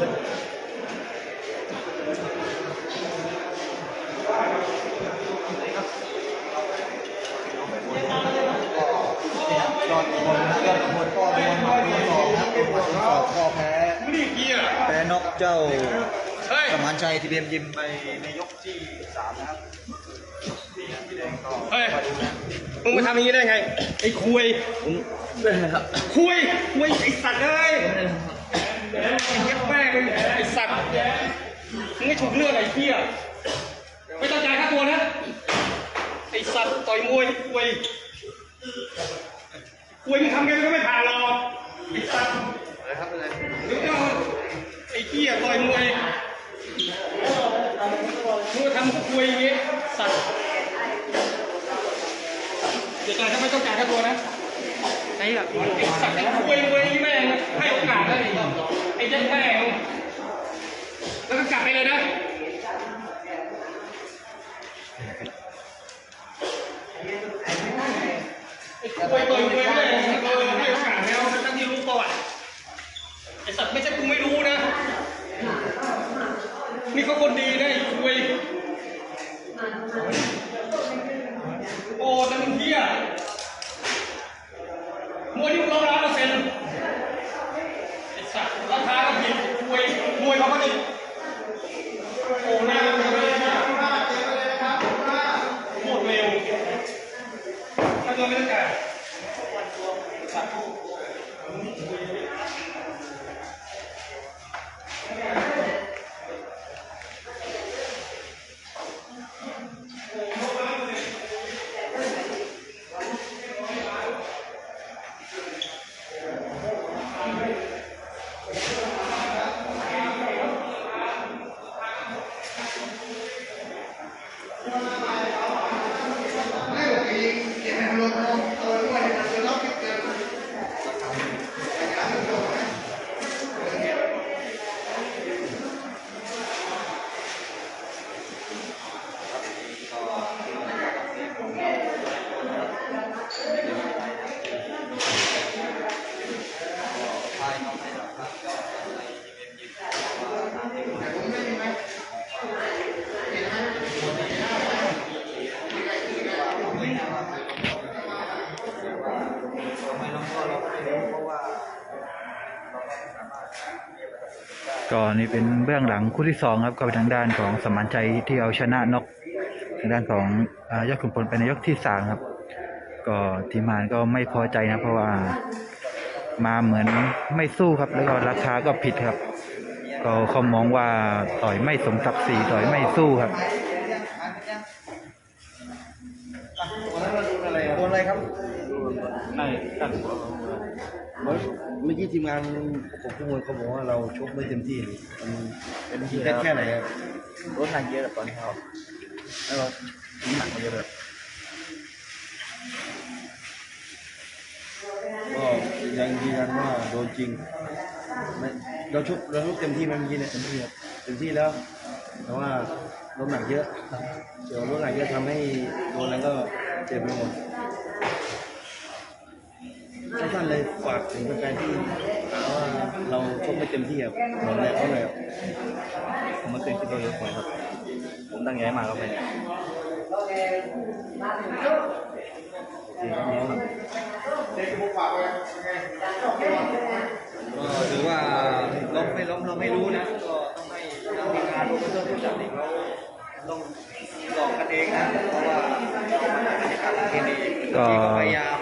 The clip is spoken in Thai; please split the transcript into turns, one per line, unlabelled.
ยอดคนยอดคนก็โดนหมัดโดนศอกนะโดนหมัดโดอกก็แพ้แพ้นกเจ้าสมานชัยที่เบียมยิมไปในยกที่สามนะครับพี่ดงต่
เฮ้ย
มึ
งมาทำอย่างนี้ได้ไงไอ้คุย
คุ
ยคุยไอ้สัตว์เลย เย็บแม่งไอ้สัตว์มึงไม่ถูกเรื่องไอ้เหี้ยไม่ต้องจ่ายค่าตัวนะ ไอ้สัตว์ต่อยมวยคุยคุยมึงทำไงมันก็ไม่ผ่านหรอกไอ้สัตว์
อะไรครับอะไร
เดี๋ยวจะไอ้เหี้ยต่อยมวยมึงมาทำคุยอย่างงี้สัตว์เดี๋ยวจ่ายถ้าไม่ต้องจ่ายค่าตัวนะไอ้แบบไอ้สัตว์ไอ้คุยคุยแม่งให้โอกาสได้ ไอ้เจ๊แม่งแล้วก็กลับไปเลยนะไอ้คุยคุยคุยแม่งเออให้โอกาสแล้วทั้งที่รู้ประวัติไอ้สัตว์ไม่ใช่กูไม่รู้นะ นี่เขาคนดีนะไอ้คุยโอ้แต่มึงเหี้ย มวยที่มึงร้อยล้านเปอร์เซ็นต์ไอ้สัตว์ราคาก็ผิด มวยเขาก็ดิโอ้หน้าเลยนก็ไม่ได้าหมดเร็วถ้าเกินไม่ต้องจ่ายสัตว์
ก็นี่เป็นเบื้องหลังคู่ที่สองครับก็เป็นทางด้านของสมานชัยที่เอาชนะน็อกทางด้านของอายอดขุนพลไปในยกที่สามครับ ก็ทีมงานก็ไม่พอใจนะเพราะว่ามาเหมือนไม่สู้ครับ แล้วก็ราคาก็ผิดครับ ก็เขามองว่าต่อยไม่สมศักดิ์ศรีต่อยไม่สู้ครับ
โดนอะไรครับ
ไม่ตั้ง
เมื่อกี้ทีมงานผมข้อมูลเขาบอกว่าเราชกไม่เต็มที่เลยมันเป็นที่แค่ไหนครับ
รถหนักเยอะตอนนี้ครับแล้วก็หนักมาเยอะเลย
ก็ยังยืนยันว่าโดนจริงไม่เราชกเราชกเต็มที่ไหมเมื่อกี้เนี่ยเต็มที่ครับเต็มที่แล้ว แต่ว่าลดหนักเยอะเดี๋ยวลดหนักเยอะทำให้โดนแล้วก็เจ็บไปหมด สั้นเลยฝากถึงแฟนๆที่หาว่าเราชกไม่เต็มที่ครับบอกเลยเขาเลยครับ
ผมมาเต็มที่ตัวเยอะกว่าครับ ผมตั้งใจมาก็ไป
จริงครับน้อง
ก็ถือว่าล้มไม่ล้มเราไม่รู้นะ ก็ต้องให้ทางทีมงานโปรโมเตอร์ผู้จัดนี่เขาต้องบอกกันเองนะ เพราะว่าเรามาจากบรรยากาศที่ดีก็พยายาม